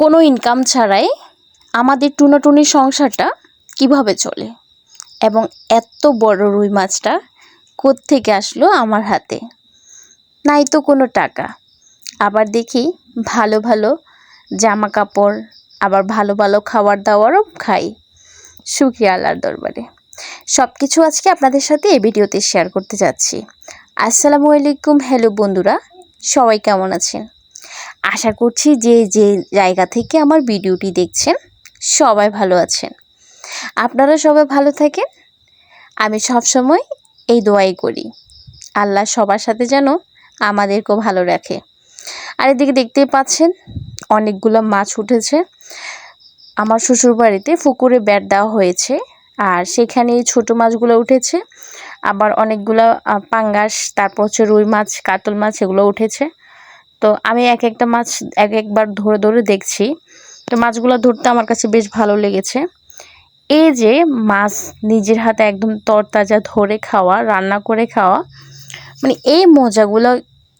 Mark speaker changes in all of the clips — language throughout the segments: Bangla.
Speaker 1: কোনো ইনকাম ছাড়াই আমাদের টুনাটুনি সংসারটা কীভাবে চলে? এবং এত বড় রুই মাছটা কোত্থেকে আসলো আমার হাতে? নাই তো কোনো টাকা। আবার দেখি ভালো ভালো জামা কাপড় আবার ভালো ভালো খাবার দাবারও খাই শুক্রিয়া আল্লাহর দরবারে। সব কিছু আজকে আপনাদের সাথে এই ভিডিওতে শেয়ার করতে যাচ্ছি। আসসালামু আলাইকুম হ্যালো বন্ধুরা, সবাই কেমন আছেন? আশা করছি যে যে জায়গা থেকে আমার ভিডিওটি দেখছেন, সবাই ভালো আছেন। আপনারা সবাই ভালো থাকেন। আমি সবসময় এই দোয়াই করি, আল্লাহ সবার সাথে যেন আমাদেরকেও ভালো রাখে। আর এদিকে দেখতেই পাচ্ছেন, অনেকগুলো মাছ উঠেছে। আমার শ্বশুর বাড়িতে পুকুরে ব্যাট দেওয়া হয়েছে, আর সেখানে ছোট মাছগুলো উঠেছে। আবার অনেকগুলো পাঙ্গাস, তারপর হচ্ছে রুই মাছ, কাতল মাছ, এগুলো উঠেছে। তো আমি এক একটা মাছ এক একবার ধরে ধরে দেখছি। তো মাছগুলো ধরতে আমার কাছে বেশ ভালো লেগেছে। এই যে মাছ নিজের হাতে একদম তরতাজা ধরে খাওয়া, রান্না করে খাওয়া মানে এই মজাগুলো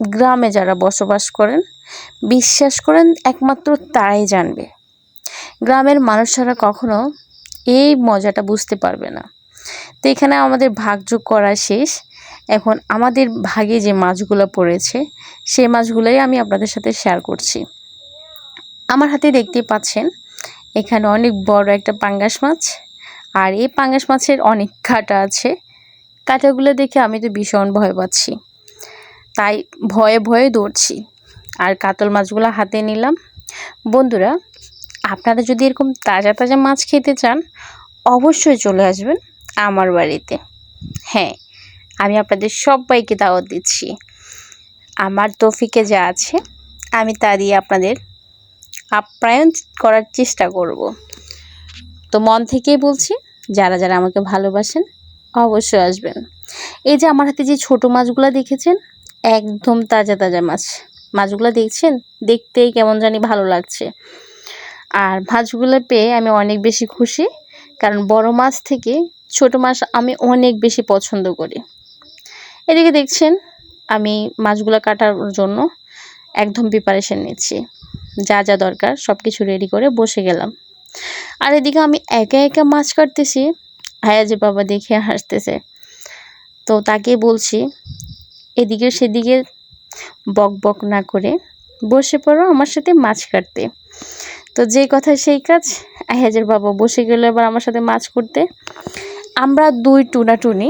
Speaker 1: গ্রামে যারা বসবাস করেন, বিশ্বাস করেন একমাত্র তারাই জানবে। গ্রামের মানুষরা কখনো এই মজাটা বুঝতে পারবে না। তো এখানে আমাদের ভাগযোগ করা শেষ। এখন আমাদের ভাগে যে মাছগুলো পড়েছে, সেই মাছগুলোই আমি আপনাদের সাথে শেয়ার করছি। আমার হাতে দেখতে পাচ্ছেন, এখানে অনেক বড় একটা পাঙ্গাস মাছ, আর এই পাঙ্গাস মাছের অনেক কাঁটা আছে। কাঁটাগুলো দেখে আমি তো ভীষণ ভয় পাচ্ছি। তাই ভয়ে ভয়ে দৌড়ছি, আর কাতল মাছগুলো হাতে নিলাম। বন্ধুরা, আপনারা যদি এরকম তাজা তাজা মাছ খেতে চান, অবশ্যই চলে আসবেন আমার বাড়িতে। হ্যাঁ আমি আপনাদের সবাইকে দাওয়াত দিচ্ছি। আমার তৌফিকে যা আছে, আমি তা দিয়ে আপনাদের আপ্যায়ন করার চেষ্টা করব। তো মন থেকেই বলছি, যারা যারা আমাকে ভালোবাসেন, অবশ্যই আসবেন। এই যে আমার হাতে যে ছোট মাছগুলো দেখেছেন, একদম তাজা তাজা মাছ। মাছগুলো দেখছেন? দেখতেই কেমন জানি ভালো লাগছে। আর মাছগুলো পেয়ে আমি অনেক বেশি খুশি, কারণ বড় মাছ থেকে ছোট মাছ আমি অনেক বেশি পছন্দ করি। এদিকে দেখছেন, আমি মাছগুলো কাটার জন্য একদম প্রিপারেশন নিচ্ছি। যা যা দরকার সব কিছু রেডি করে বসে গেলাম। আর এদিকে আমি একা একা মাছ কাটতেছি, হায়া যে বাবা দেখে হাসতেছে। তো তাকে বলছি, এদিকে সেদিকে বক বক না করে বসে পড়ো আমার সাথে মাছ কাটতে। তো যে কথা সেই কাজ আহাজের বাবা বসে গেল এবার আমার সাথে মাছ করতে। আমরা দুই টুনাটুনি,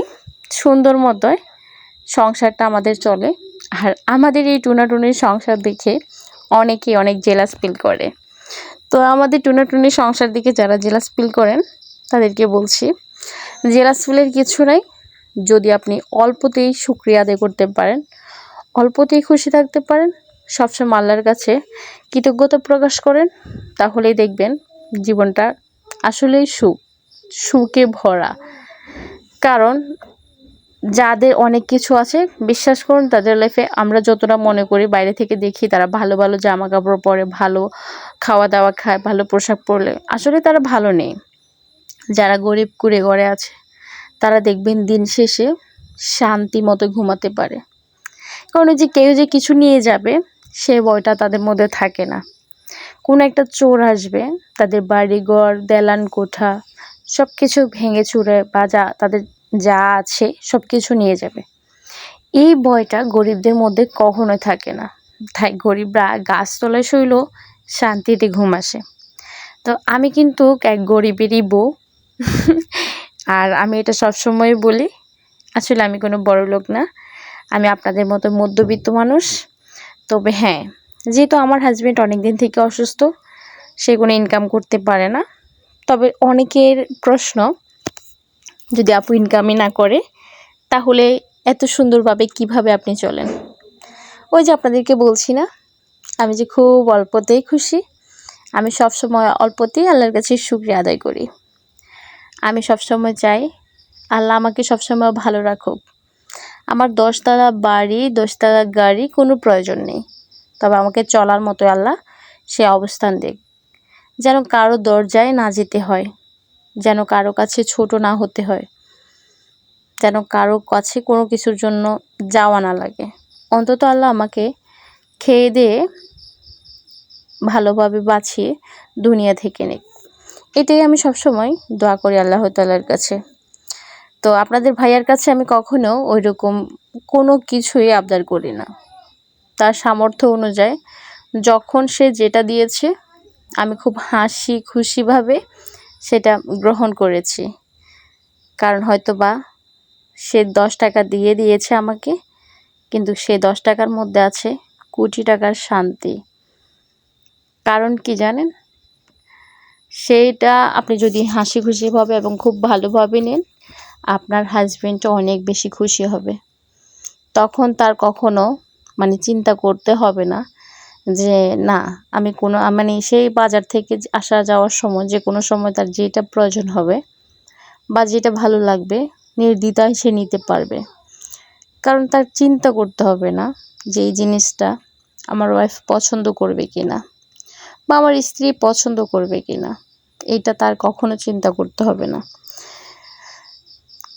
Speaker 1: সুন্দর মতোই সংসারটা আমাদের চলে। আর আমাদের এই টুনাটুনির সংসার দেখে অনেকেই অনেক জেলাস ফিল করে। তো আমাদের টুনাটুনির সংসার দিকে যারা জেলাস ফিল করেন, তাদেরকে বলছি জেলাস ফিলের কিছু নাই। যদি আপনি অল্পতেই সুক্রিয়া আদায় করতে পারেন, অল্পতেই খুশি থাকতে পারেন, সবসময় আল্লাহর কাছে কৃতজ্ঞতা প্রকাশ করেন, তাহলেই দেখবেন জীবনটা আসলেই সুখ, সুখে ভরা। কারণ যাদের অনেক কিছু আছে, বিশ্বাস করুন, তাদের লাইফে আমরা যতটা মনে করি, বাইরে থেকে দেখি তারা ভালো ভালো জামা কাপড় পরে, ভালো খাওয়া দাওয়া খায়, ভালো পোশাক পরলে। আসলে তারা ভালো নেই। যারা গরিব কুড়ে ঘরে আছে, তারা দেখবেন দিন শেষে শান্তি মতো ঘুমাতে পারে। কারণ যে কেউ যে কিছু নিয়ে যাবে, সে ভয়টা তাদের মধ্যে থাকে না। কোনো একটা চোর আসবে, তাদের বাড়ি ঘর দেলান কোঠা সব কিছু ভেঙে চুরে বা যা তাদের যা আছে সব কিছু নিয়ে যাবে। এই ভয়টা গরিবদের মধ্যে কখনো থাকে না। তাই গরিবরা গাছ গাছতলায় শুইল, শান্তিতে ঘুম আসে। তো আমি কিন্তু এক গরিবেরই বউ। আর আমি এটা সবসময় বলি, আসলে আমি কোনো বড় লোক না। আমি আপনাদের মতো মধ্যবিত্ত মানুষ। তবে হ্যাঁ যেহেতু আমার হাজব্যান্ড অনেক দিন থেকে অসুস্থ, সে কোনো ইনকাম করতে পারে না। তবে অনেকের প্রশ্ন যদি আপু ইনকামই না করে, তাহলে এত সুন্দরভাবে কীভাবে আপনি চলেন? ওই যে আপনাদেরকে বলছি না, আমি যে খুব অল্পতেই খুশি, আমি সবসময় অল্পতেই আল্লাহর কাছে শুক্রিয়া আদায় করি। আমি সবসময় চাই আল্লাহ আমাকে সবসময় ভালো রাখুক। আমার দশতলা বাড়ি, দশতলা গাড়ি কোনো প্রয়োজন নেই। তবে আমাকে চলার মতো আল্লাহ সে অবস্থান দেখ যেন কারও দরজায় না যেতে হয়। যেন কারও কাছে ছোট না হতে হয়। যেন কারও কাছে কোনো কিছুর জন্য যাওয়া না লাগে। অন্তত আল্লাহ আমাকে খেয়ে দিয়ে ভালোভাবে বাঁচিয়ে দুনিয়া থেকে নিক। এটাই আমি সবসময় দোয়া করি আল্লাহ তালার কাছে। তো আপনাদের ভাইয়ার কাছে আমি কখনো ওই রকম কোনো কিছুই আবদার করি না। তার সামর্থ্য অনুযায়ী যখন সে যেটা দিয়েছে, আমি খুব হাসি খুশিভাবে সেটা গ্রহণ করেছি। কারণ হয়তো বা সে দশ টাকা দিয়ে দিয়েছে আমাকে, কিন্তু সে দশ টাকার মধ্যে আছে কোটি টাকার শান্তি। কারণ কি জানেন? সেইটা আপনি যদি হাসি খুশিভাবে এবং খুব ভালোভাবে নেন, আপনার হাজবেন্ডও অনেক বেশি খুশি হবে। তখন তার কখনো মানে চিন্তা করতে হবে না। যে না, আমি কোনো মানে সেই বাজার থেকে আসা যাওয়ার সময়, যে কোনো সময় তার যেটা প্রয়োজন হবে বা যেটা ভালো লাগবে, নির্দ্বিধায় সে নিতে পারবে। কারণ তার চিন্তা করতে হবে না যে এই জিনিসটা আমার ওয়াইফ পছন্দ করবে কি না বা আমার স্ত্রী পছন্দ করবে কি না এইটা তার কখনো চিন্তা করতে হবে না।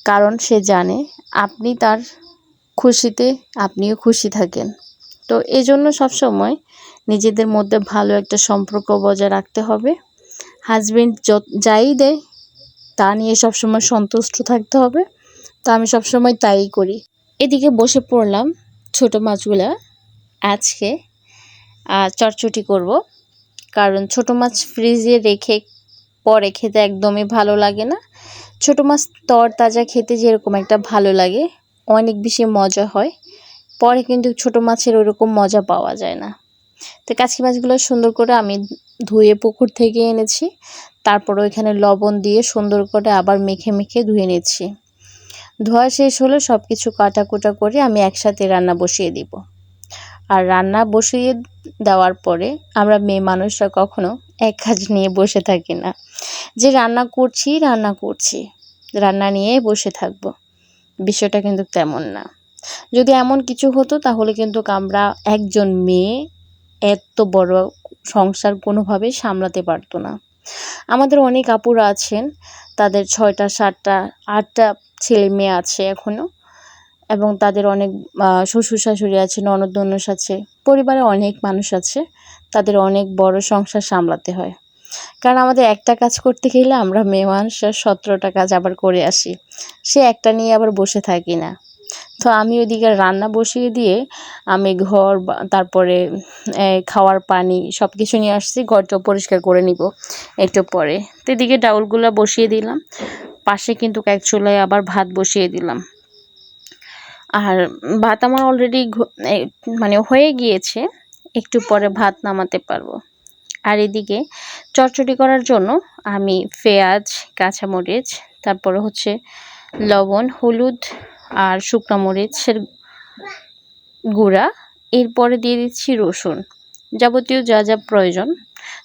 Speaker 1: কারণ সে জানে আপনি তার খুশিতে, আপনিও খুশি থাকেন। তো এই জন্য সবসময় নিজেদের মধ্যে ভালো একটা সম্পর্ক বজায় রাখতে হবে। হাজবেন্ড যাই দেয়, তা নিয়ে সবসময় সন্তুষ্ট থাকতে হবে। তো আমি সবসময় তাই করি। এদিকে বসে পড়লাম ছোট মাছগুলা। আজকে চটচটি করব। কারণ ছোট মাছ ফ্রিজে রেখে পরে খেতে একদমই ভালো লাগে না। ছোট মাছ তর তাজা খেতে যেরকম একটা ভালো লাগে, অনেক বেশি মজা হয়। পরে কিন্তু ছোট মাছের ওরকম মজা পাওয়া যায় না। তো কাছি মাছগুলো সুন্দর করে আমি ধুয়ে পুকুর থেকে এনেছি, তারপর ওইখানে লবণ দিয়ে সুন্দর করে আবার মেখে মেখে ধুয়ে নিচ্ছি। ধোয়া শেষ হলে সব কিছু কাটাকুটা করে আমি একসাথে রান্না বসিয়ে দিব। আর রান্না বসিয়ে দেওয়ার পরে আমরা মেয়ে মানুষরা কখনো এক কাজ নিয়ে বসে থাকি না। যে রান্না করছি রান্না করছি, রান্না নিয়ে বসে থাকব। বিষয়টা কিন্তু তেমন না। যদি এমন কিছু হতো, তাহলে কিন্তু আমরা একজন মেয়ে এত বড় সংসার কোনোভাবে সামলাতে পারতো না। আমাদের অনেক আপুরা আছেন, তাদের ছয়টা, সাতটা, আটটা ছেলে মেয়ে আছে এখনও এবং তাদের অনেক শ্বশুর শাশুড়ি আছে ননদ ননস আছে, পরিবারে অনেক মানুষ আছে, তাদের অনেক বড় সংসার সামলাতে হয়। কারণ আমাদের একটা কাজ করতে গেলে আমরা মেয়ে মানুষের সতেরোটা কাজ আবার করে আসি, সে একটা নিয়ে আবার বসে থাকি না। তো আমি ওইদিকে রান্না বসিয়ে দিয়ে আমি ঘর তারপরে খাওয়ার পানি সব কিছু নিয়ে আসছি, ঘরটা পরিষ্কার করে নিব একটু পরে। তো এদিকে ডাউলগুলো বসিয়ে দিলাম, পাশে কিন্তু এক চুলায় আবার ভাত বসিয়ে দিলাম। আর ভাত আমার অলরেডি মানে হয়ে গিয়েছে, একটু পরে ভাত নামাতে পারব। আর এদিকে চটচটি করার জন্য আমি পেঁয়াজ, কাঁচামরিচ, তারপরে হচ্ছে লবণ, হলুদ আর শুকনো মরিচের গুঁড়া। এরপরে দিয়ে দিচ্ছি রসুন। যাবতীয় যা যা প্রয়োজন।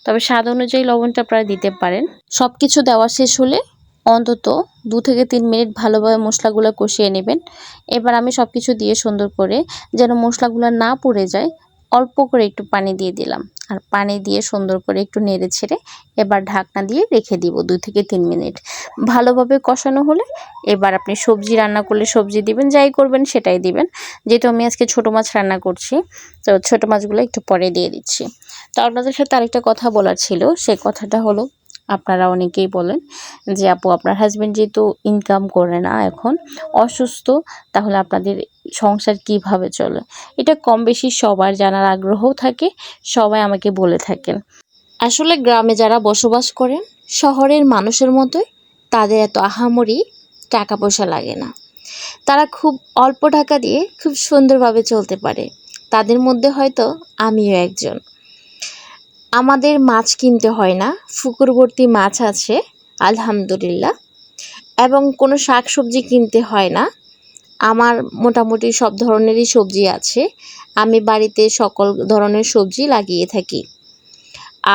Speaker 1: তবে স্বাদ অনুযায়ী লবণটা প্রায় দিতে পারেন। সব কিছু দেওয়া শেষ হলে অন্তত দু থেকে তিন মিনিট ভালোভাবে মশলাগুলো কষিয়ে নেবেন। এবার আমি সব কিছু দিয়ে সুন্দর করে যেন মশলাগুলো না পড়ে যায় অল্প করে একটু পানি দিয়ে দিলাম। আর পানি দিয়ে সুন্দর করে একটু নেড়ে ছেড়ে এবার ঢাকনা দিয়ে রেখে দিব দুই থেকে তিন মিনিট। ভালোভাবে কষানো হলে এবার আপনি সবজি রান্না করলে সবজি দিবেন, যাই করবেন সেটাই দিবেন। যেহেতু আমি আজকে ছোটো মাছ রান্না করছি, তো ছোটো মাছগুলো একটু পরে দিয়ে দিচ্ছি। তো আপনাদের সাথে আরেকটা কথা বলার ছিল সেই কথাটা হলো আপনারা অনেকেই বলেন যে, আপু, আপনার হাজব্যান্ড যেহেতু ইনকাম করে না এখন, অসুস্থ, তাহলে আপনাদের সংসার কীভাবে চলে? এটা কম বেশি সবার জানার আগ্রহও থাকে, সবাই আমাকে বলে থাকেন। আসলে গ্রামে যারা বসবাস করেন, শহরের মানুষের মতোই তাদের এত আহামরি টাকা পয়সা লাগে না। তারা খুব অল্প টাকা দিয়ে খুব সুন্দরভাবে চলতে পারে। তাদের মধ্যে হয়তো আমিও একজন। আমাদের মাছ কিনতে হয় না পুকুরবর্তী মাছ আছে, আলহামদুলিল্লাহ। এবং কোনো শাক সবজি কিনতে হয় না, আমার মোটামুটি সব ধরনেরই সবজি আছে, আমি বাড়িতে সকল ধরনের সবজি লাগিয়ে থাকি।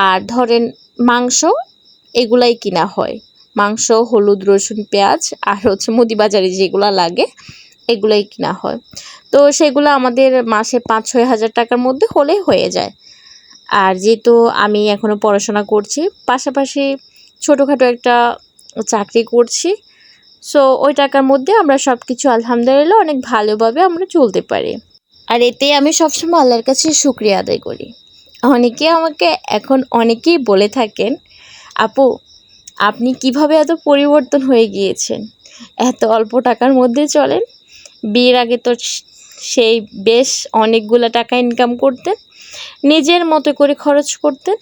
Speaker 1: আর ধরেন মাংস, এগুলাই কিনা হয়। মাংস, হলুদ, রসুন, পেঁয়াজ, আর হচ্ছে মুদি বাজারে যেগুলো লাগে, এগুলাই কিনা হয়। তো সেগুলো আমাদের মাসে পাঁচ ছয় হাজার টাকার মধ্যে হলে হয়ে যায়। আর যেহেতু আমি এখনও পড়াশোনা করছি, পাশাপাশি ছোটোখাটো একটা চাকরি করছি সো ওই টাকার মধ্যে আমরা সব কিছু আলহামদুলিল্লাহ অনেক ভালোভাবে আমরা চলতে পারি। আর এতে আমি সবসময় আল্লাহর কাছে শুক্রিয়া আদায় করি।
Speaker 2: অনেকে আমাকে এখন অনেকেই বলে থাকেন, আপু, আপনি কীভাবে এত পরিবর্তন হয়ে গিয়েছেন? এত অল্প টাকার মধ্যে চলেন। বিয়ের আগে তো সেই বেশ অনেকগুলো টাকা ইনকাম করতেন। নিজের মতো করে খরচ করতেন,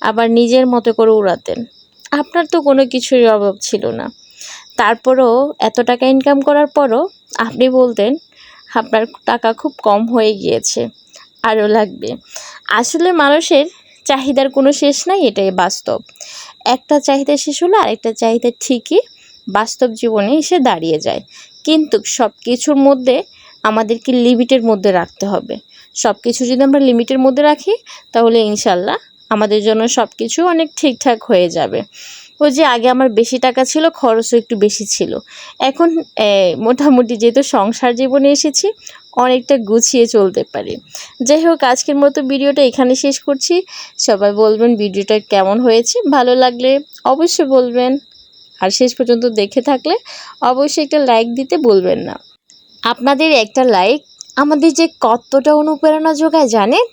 Speaker 2: আবার নিজের মতো করে উড়াতেন। আপনার তো কোনো কিছুরই অভাব ছিল না। তারপরও এত টাকা ইনকাম করার পরও আপনি বলতেন, আপনার টাকা খুব কম হয়ে গিয়েছে, আরও লাগবে। আসলে মানুষের চাহিদার কোনো শেষ নাই, এটাই বাস্তব। একটা চাহিদা শেষ হলে, আরেকটা চাহিদা ঠিকই বাস্তব জীবনে এসে দাঁড়িয়ে যায়। কিন্তু সব কিছুর মধ্যে আমাদেরকে লিমিটের মধ্যে রাখতে হবে। সব কিছু যদি আমরা লিমিটের মধ্যে রাখি, তাহলে ইনশাল্লাহ আমাদের জন্য সব কিছু অনেক ঠিকঠাক হয়ে যাবে। ওই যে আগে আমার বেশি টাকা ছিল, খরচও একটু বেশি ছিল। এখন মোটামুটি যেহেতু সংসার জীবনে এসেছি, অনেকটা গুছিয়ে চলতে পারি। যাই হোক, আজকের মতো ভিডিওটা এখানে শেষ করছি। সবাই বলবেন ভিডিওটা কেমন হয়েছে, ভালো লাগলে অবশ্যই বলবেন। আর শেষ পর্যন্ত দেখে থাকলে অবশ্যই একটা লাইক দিতে বলবেন না। আপনাদের একটা লাইক আমাদের যে কতটা অনুপ্রেরণা যোগায় জানেন?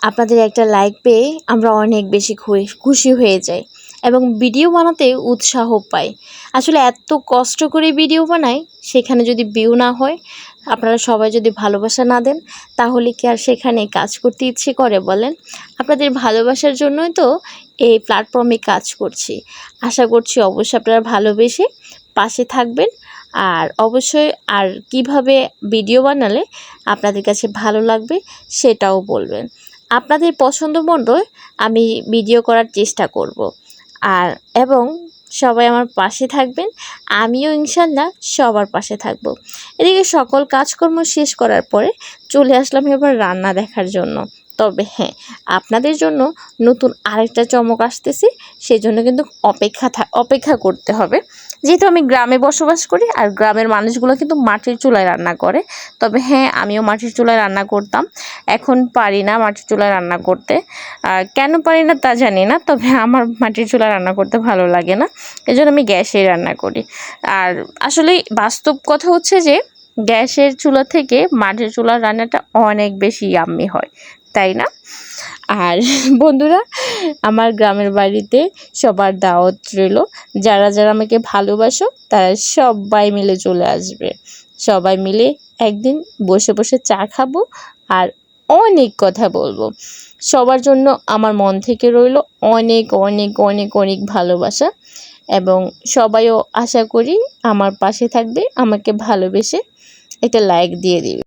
Speaker 2: আপনাদের একটা লাইক পেয়ে আমরা অনেক বেশি খুশি- হয়ে যাই এবং ভিডিও বানাতে উৎসাহ পাই। আসলে এত কষ্ট করে ভিডিও বানাই, সেখানে যদি ভিউ না হয়, আপনারা সবাই যদি ভালোবাসা না দেন, তাহলে কি আর সেখানে কাজ করতে ইচ্ছে করে বলেন? আপনাদের ভালোবাসার জন্যই তো এই প্ল্যাটফর্মে কাজ করছি। আশা করছি অবশ্যই আপনারা ভালোবেসে পাশে থাকবেন। আর অবশ্যই আর কীভাবে ভিডিও বানালে আপনাদের কাছে ভালো লাগবে সেটাও বলবেন। আপনাদের পছন্দ মতো আমি ভিডিও করার চেষ্টা করব। আর এবং সবাই আমার পাশে থাকবেন, আমিও ইনশাল্লাহ সবার পাশে থাকব। এদিকে সকল কাজকর্ম শেষ করার পরে চলে আসলাম এবার রান্না দেখার জন্য। তবে হ্যাঁ আপনাদের জন্য নতুন আরেকটা চমক আসতেছে সেই জন্য কিন্তু অপেক্ষা অপেক্ষা করতে হবে। যেহেতু আমি গ্রামে বসবাস করি আর গ্রামের মানুষগুলো কিন্তু মাটির চুলায় রান্না করে, তবে হ্যাঁ আমিও মাটির চুলায় রান্না করতাম। এখন পারি না মাটির চুলায় রান্না করতে। কেন পারি না তা জানি না, তবে আমার মাটির চুলায় রান্না করতে ভালো লাগে না এই জন্য আমি গ্যাসেই রান্না করি। আর আসলে বাস্তব কথা হচ্ছে যে, গ্যাসের চুলা থেকে মাটির চুলার রান্নাটা অনেক বেশি ইয়াম্মি হয়। তাই না? আর বন্ধুরা, আমার গ্রামের বাড়িতে সবার দাওয়াত রইল। যারা যারা আমাকে ভালোবাসো, তারা সবাই মিলে চলে আসবে। সবাই মিলে একদিন বসে বসে চা খাব আর অনেক কথা বলব। সবার জন্য আমার মন থেকে রইল অনেক অনেক অনেক অনেক ভালোবাসা এবং সবাইও আশা করি আমার পাশে থাকবে, আমাকে ভালোবেসে একটা লাইক দিয়ে দিবে।